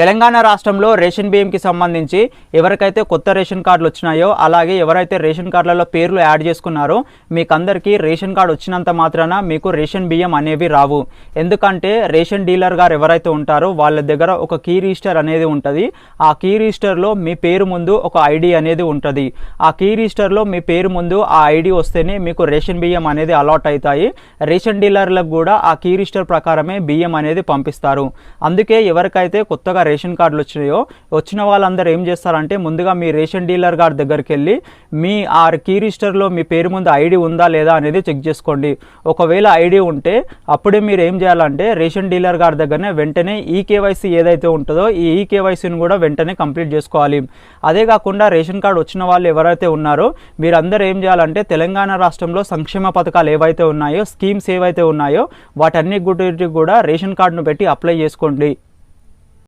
తెలంగాణ రాష్ట్రంలో రేషన్ బియ్యంకి సంబంధించి ఎవరికైతే కొత్త రేషన్ కార్డులు వచ్చినాయో అలాగే ఎవరైతే రేషన్ కార్డులలో పేర్లు యాడ్ చేసుకున్నారో మీకు అందరికీ రేషన్ కార్డు వచ్చినంత మాత్రాన మీకు రేషన్ బియ్యం అనేవి రావు. ఎందుకంటే రేషన్ డీలర్ గారు ఎవరైతే ఉంటారో వాళ్ళ దగ్గర ఒక కీ రిజిస్టర్ అనేది ఉంటుంది. ఆ కీ రిజిస్టర్లో మీ పేరు ముందు ఒక ఐడి అనేది ఉంటుంది. ఆ కీ రిజిస్టర్లో మీ పేరు ముందు ఆ ఐడి వస్తేనే మీకు రేషన్ బియ్యం అనేది అలాట్ అవుతాయి. రేషన్ డీలర్లకు కూడా ఆ కీ రిజిస్టర్ ప్రకారమే బియ్యం అనేది పంపిస్తారు. అందుకే ఎవరికైతే కొత్తగా రేషన్ కార్డులు వచ్చినాయో వచ్చిన వాళ్ళందరూ ఏం చేస్తారంటే ముందుగా మీ రేషన్ డీలర్ గారి దగ్గరికి వెళ్ళి మీ ఆ కీ రిజిస్టర్లో మీ పేరు ముందు ఐడి ఉందా లేదా అనేది చెక్ చేసుకోండి. ఒకవేళ ఐడి ఉంటే అప్పుడే మీరు ఏం చేయాలంటే రేషన్ డీలర్ గారి దగ్గరనే వెంటనే ఈ కేవైసీ ఏదైతే ఉంటుందో ఈ ఈ కేవైసీని కూడా వెంటనే కంప్లీట్ చేసుకోవాలి. అదే కాకుండా రేషన్ కార్డు వచ్చిన వాళ్ళు ఎవరైతే ఉన్నారో మీరందరూ ఏం చేయాలంటే తెలంగాణ రాష్ట్రంలో సంక్షేమ పథకాలు ఏవైతే ఉన్నాయో స్కీమ్స్ ఏవైతే ఉన్నాయో వాటన్ని కూడా రేషన్ కార్డును పెట్టి అప్లై చేసుకోండి.